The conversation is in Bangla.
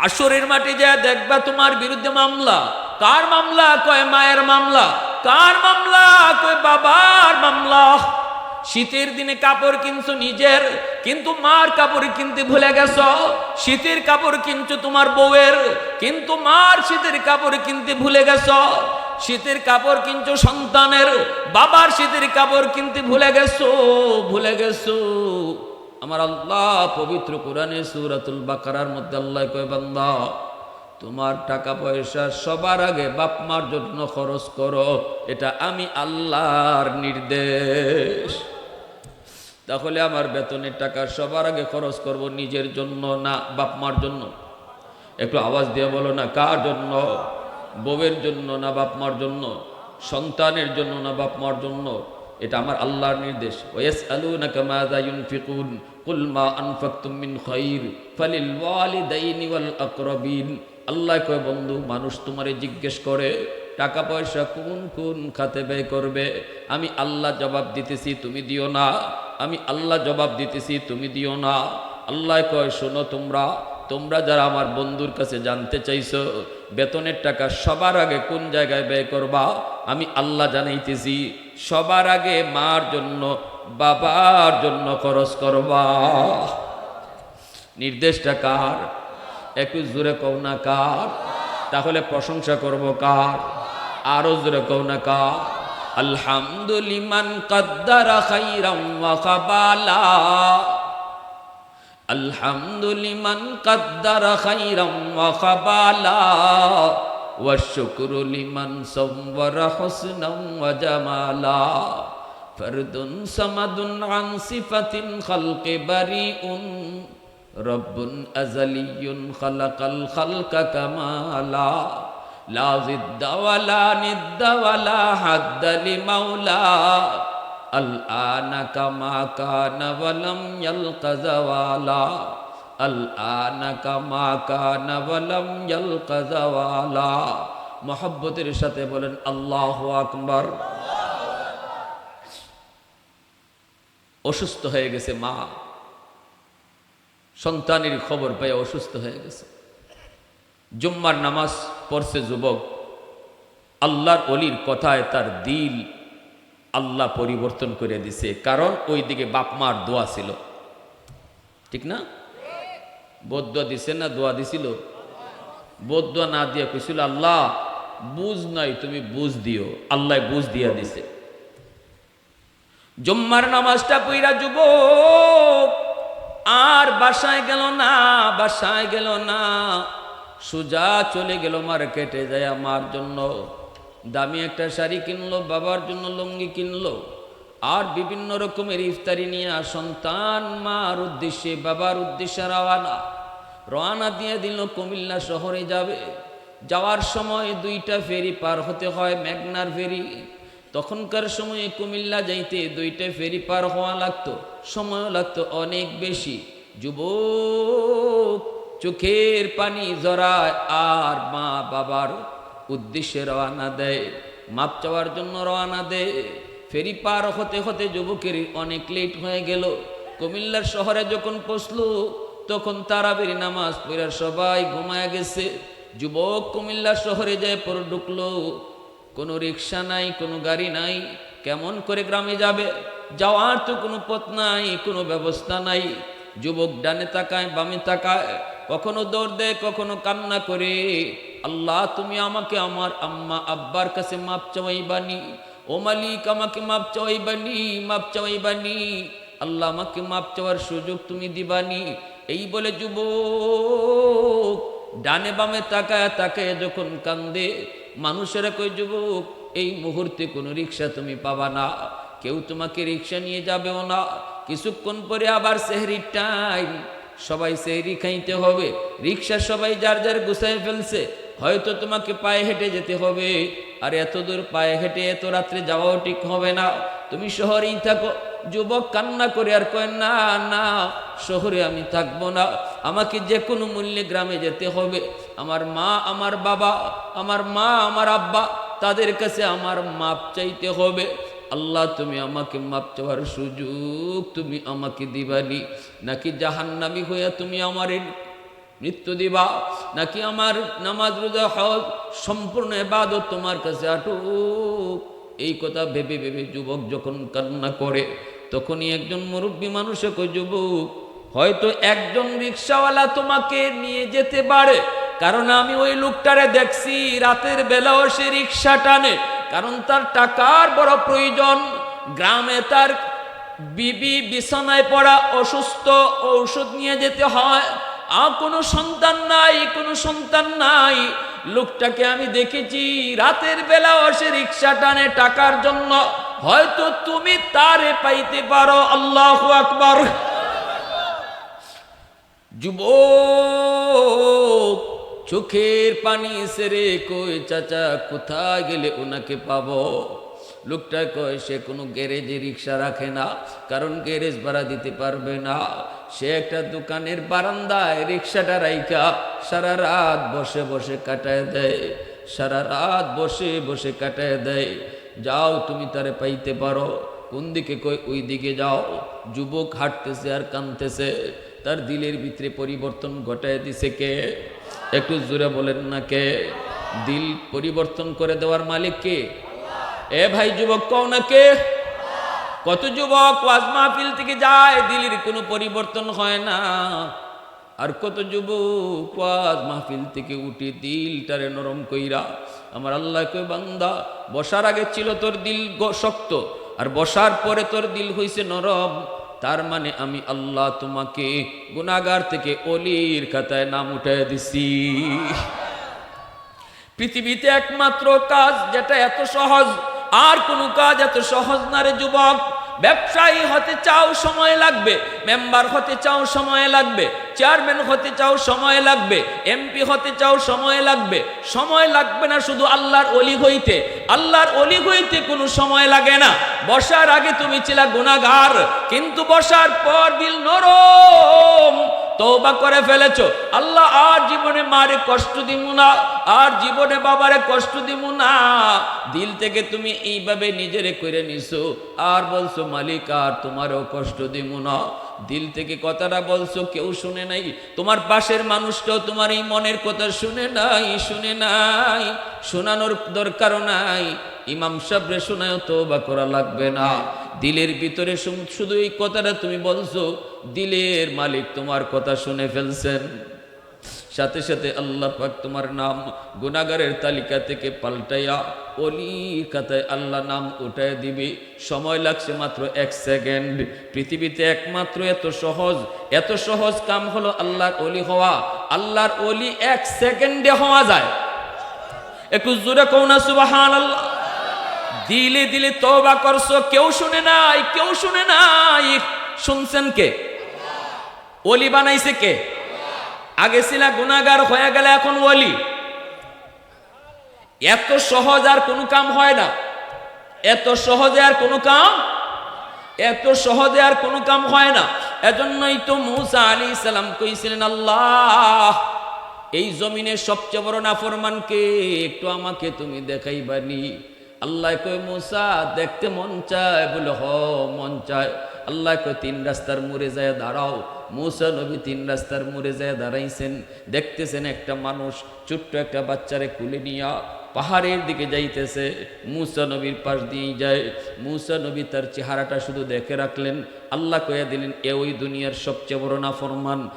হাসরের মাঠে যা দেখবা তোমার বিরুদ্ধে মামলা। কার মামলা? কয় মায়ের মামলা। কার মামলা? কয় বাবার মামলা। শীতের দিনে কাপড় কিনছো নিজের, কিন্তু মার কাপড় কিনতে ভুলে গেছ? শীতের কাপড় কিনছো তোমার বউয়ের, কিন্তু মার শীতের কাপড় কিনতে ভুলে গেছ? শীতের কাপড় কিনছো সন্তানের, বাবার শীতের কাপড় কিনতে ভুলে গেছো? ভুলে গেছো? আমার আল্লাহ পবিত্র কোরআনে সুরাতুল বাকারার মধ্যে আল্লাহ কয়, বান্দা, তোমার টাকা পয়সা সবার আগে বাপ মার জন্য খরচ করো, এটা আমি আল্লাহর নির্দেশ। তাহলে আমার বেতনের টাকা সবার আগে খরচ করব নিজের জন্য না বাপ মার জন্য? একটু আওয়াজ দিয়ে বলো না, কার জন্য? বউয়ের জন্য না বাপ মার জন্য? সন্তানের জন্য না বাপ মার জন্য? এটা আমার আল্লাহর নির্দেশ। ওয়াস আলুনাকা মাযা ইউনফিকুন, কুল মা আনফাকতুম খাইর ফালিল ওয়ালিদাইনি আল্লাহ কয়, বন্ধু, মানুষ তোমারে জিজ্ঞেস করে, টাকা পয়সা কোন কোন খাতে ব্যয় করবে? আমি আল্লাহ জবাব দিতেছি, তুমি দিও না। আমি আল্লাহ জবাব দিতেছি, তুমি দিও না। আল্লাহ কয়, শোনো তোমরা তোমরা যারা আমার বন্ধুর কাছে জানতে চাইছো, বেতনের টাকা সবার আগে কোন জায়গায় ব্যয় করবা? আমি আল্লাহ জানাইতেছি। সবার আগে মার জন্য, বাবার জন্য খরচ করবা। নির্দেশটা কার? একটু জোরে কও না কার? তাহলে প্রশংসা করব কার? আরও জোরে কও না কার? আলহামদুলিমান কদ্দারা খাইরাম ওয়া কাবালা আলহামদুলিমান কদ্দারা খাইরাম ওয়া কাবালা والشكر لمن صور حسنا وجمالا فرد صمد عن صفة خلق بريء رب أزلي خلق الخلق كمالا لا ضد ولا ند ولا حد لمولا الآن كما كان ولم يلق زوالا الآن كما كان ولم يلق زوالا মহব্বতের সাথে বলেন আল্লাহ আকবার অসুস্থ হয়ে গেছে মা সন্তানের খবর পেয়ে অসুস্থ হয়ে গেছে জুম্মার নামাজ পড়ছে যুবক আল্লাহর অলির কথায় তার দিল আল্লাহ পরিবর্তন করে দিছে কারণ ওই দিকে বাপমার দোয়া ছিল ঠিক না বৌদ্ধ দিছে না দোয়া দিছিল? বৌদ্ধ না দিয়ে কইছিল, আল্লাহ, বুঝ নাই, তুমি বুঝ দিও। আল্লাহ বুঝ দিয়া দিছে। জুম্মার নামাজটা পইরা যুবক, আর বাসায় গেল না, বাসায় গেল না। সুজা চলে গেল মার্কেটে যায় আমার জন্য। দামি একটা শাড়ি কিনলো, বাবার জন্য লুঙ্গি কিনলো। আর বিভিন্ন রকমের ইফতারি নিয়ে সন্তান, মার উদ্দেশ্যে, বাবার উদ্দেশ্যে রওয়ানা রওয়ানা দিয়ে দিল, কুমিল্লা শহরে যাবে। যাওয়ার সময় দুইটা ফেরি পার হতে হয়, মেঘনার ফেরি। তখনকার সময়ে কুমিল্লা যাইতে দুইটা ফেরি পার হওয়া লাগতো সময় লাগতো অনেক বেশি। যুবক, চোখের পানি জড়ায় আর মা বাবার উদ্দেশ্যে রওয়ানা দেয়। মাপ চাওয়ার জন্য রওয়ানা দেয়। ফেরি পার হতে হতে যুবকের অনেক লেট হয়ে গেল। কুমিল্লার শহরে যখন পৌঁছলো, তখন তারাবির নামাজ পড়ে সবাই ঘুমায় গেছে। যুবক কুমিল্লা শহরে যায় পর ঢুকলো। কোনো রিক্সা নাই, কোনো গাড়ি নাই, কেমন করে গ্রামে যাবে? যাওয়ার তো কোনো পথ নাই, কোনো ব্যবস্থা নাই। যুবক ডানে তাকায়, বামে তাকায়, কখনো দৌড় দেয়, কখনো কান্না করে। আল্লাহ, তুমি আমাকে আমার আম্মা, আব্বার কাছে মাপ চাওয়াই চাওয়াইবানি। ও মালিক, আমাকে মাপ চাওয়াইবানি মাপ চাওয়াইবানি আল্লাহ আমাকে মাপ চাওয়ার সুযোগ তুমি দিবানি। এই বলে যুবক, ডানে বামে তাকায় তাকায় যখন কান্দে, মানুষেরা কই যুবক, এই মুহূর্তে কোনো রিক্সা তুমি পাবা না। কেউ তোমাকে রিক্সা নিয়ে যাবেও না। কিছুক্ষণ পরে আবার সেহরির টাইম সবাই সেহরি খাইতে হবে। রিক্সা সবাই যার যার গুছাই ফেলছে। হয়তো তোমাকে পায়ে হেঁটে যেতে হবে। আর এত দূর পায়ে হেঁটে এত রাত্রে যাওয়াও ঠিক হবে না। তুমি শহরেই থাকো, যুবক কান্না করে আর কয়, না না, শহরে আমি থাকব না। আমাকে যে কোনো মূল্যে গ্রামে যেতে হবে। আমার মা, আমার বাবা, আমার মা, আমার আব্বা, তাদের কাছে আমার মাপ চাইতে হবে। আল্লাহ, তুমি আমাকে মাপ চাওয়ার সুযোগ তুমি আমাকে দিবানি। নাকি জাহান্নামি হইয়া তুমি আমার মৃত্যু দিবা। নাকি আমার নামাজ, রোজা, হজ সম্পূর্ণ এবাদত তোমার কাছে আটুক? এই কথা ভেবে ভেবে যুবক যখন কান্না করে, তখনই একজন মুরব্বী মানুষে কই যুবক, হয়তো একজন রিক্সাওয়ালা তোমাকে নিয়ে যেতে পারে। কারণ আমি ওই লোকটারে দেখছি, রাতের বেলাও সে রিক্সা টানে। কারণ তার টাকার বড় প্রয়োজন। গ্রামে তার বিবি বিছানায় পড়া অসুস্থ, ঔষধ নিয়ে যেতে হয়। আর কোনো সন্তান নাই, কোনো সন্তান নাই। লোকটাকে আমি দেখেছি রাতের বেলাও সে রিক্সা টানে টাকার জন্য। হয়তো তুমি তারে পাইতে পারো, আল্লাহ আকবর। যুবক, চোখের পানি সেরে কই চাচা, কোথায় গেলে ওনাকে পাবো? লোকটা কয়, সে কোনো গ্যারেজে রিক্সা রাখে না, কারণ গ্যারেজ ভাড়া দিতে পারবে না। সে একটা দোকানের বারান্দায় রিক্সাটা রাইকা সারা রাত বসে বসে কাটায় দেয়, সারা রাত বসে বসে কাটায় দেয়। যাও, তুমি তারে পাইতে পারো। কোন দিকে কই, ওই দিকে যাও। যুবক হাঁটতেছে আর কানতেছে তার দিলের ভিতরে পরিবর্তন ঘটায় দিছে কে? একটু জোরে বলেন না কে? দিল পরিবর্তন করে দেওয়ার মালিক কে? এ ভাই যুবক, কও না কে? কত যুবক ওয়াজ মাহফিল থেকে যায় দিলের কোনো পরিবর্তন হয় না। আর কত যুবক ওয়াজ মাহফিল থেকে উঠে দিলটারে নরম কইরা, আমার আল্লাহ কই বান্দা, বসার আগে ছিল তোর দিল শক্ত, আর বসার পরে তোর দিল হইছে নরম। তার মানে আমি আল্লাহ তোমাকে গুনাগার থেকে অলির খাতায় নাম উঠায় দিছি। পৃথিবীতে একমাত্র কাজ যেটা এত সহজ আর কোনো কাজ এত সহজ না রে যুবক। ব্যবসায়ী হতে চাও সময় লাগবে, মেম্বার হতে চাও সময় লাগবে, চেয়ারম্যান হতে চাও সময় লাগবে, এমপি হতে চাও সময় লাগবে। সময় লাগবে না শুধু আল্লাহর অলি হইতে। আল্লাহর অলি হইতে কোনো সময় লাগে না। বসার আগে তুমি ছিলা গুণাগার কিন্তু বসার পর দিল নরম। তৌবা করে ফেলেছো। আল্লাহ আর জীবনে মারে কষ্ট দিব না, আর জীবনে বাবারে কষ্ট দিব না। দিল থেকে তুমি এইভাবে নিজেরে করে নিছো, আর বলছো, মালিক, আর তোমারও কষ্ট দিব না। দিল থেকে কথাটা বলছো, কেউ শুনে নাই। তোমার পাশের মানুষটাও তোমার এই মনের কথা শুনে নাই শুনে নাই। শোনানোর দরকারও নাই। ইমাম সাবরে শোনায়ও তো বা করা লাগবে না। দিলের ভিতরে শুধু এই কথাটা তুমি বলছো, দিলের মালিক তোমার কথা শুনে ফেলছেন। সাথে সাথে আল্লাহ পাক তোমার নাম গুনাগারের তালিকা থেকে পাল্টাইয়া অলি খাতায় আল্লাহ নাম উঠায় দিবে। সময় লাগছে মাত্র এক সেকেন্ড। পৃথিবীতে একমাত্র এত সহজ এত সহজ কাম হলো আল্লাহর অলি হওয়া। আল্লাহর অলি এক সেকেন্ডে হওয়া যায়। একটু জোরে কৌনা সুবাহান আল্লাহ দিলে দিলে তওবা করছ, কেউ শুনে নাই, কেউ শুনে নাই। শুনছেন কে? অলি বানাইছে কে? আগে ছিল গুণাগার হয়ে গেলে এখন ওলি। এত সহজ আর কোনো কাম হয় না। এত সহজে আর কোনো কাম, এত সহজে আর কোনো কাম হয় না। এজন্যই তো মুসা আলী সালাম কইছিলেন, আল্লাহ, এই জমিনের সবচেয়ে বড় নাফরমানকে একটু আমাকে তুমি দেখাইবানি। আল্লাহ কই মুসা, দেখতে মন চায়? বলে, হ, মন চায়। আল্লাহ কই তিন রাস্তার মোড়ে যায় দাঁড়াও। মুসা নবী তিন রাস্তার মোড়ে যায় দাঁড়াইছেন। দেখতেছেন একটা মানুষ ছোট্ট একটা বাচ্চারে কুলে নিয়া পাহাড়ের দিকে যাইতেছে। মুসা নবীর পাশ দিয়েই যায়। মুসা নবী তার চেহারাটা শুধু দেখে রাখলেন। আল্লাহ কয়া দিলেন, এ ওই দুনিয়ার সবচেয়ে বড় না ফরমান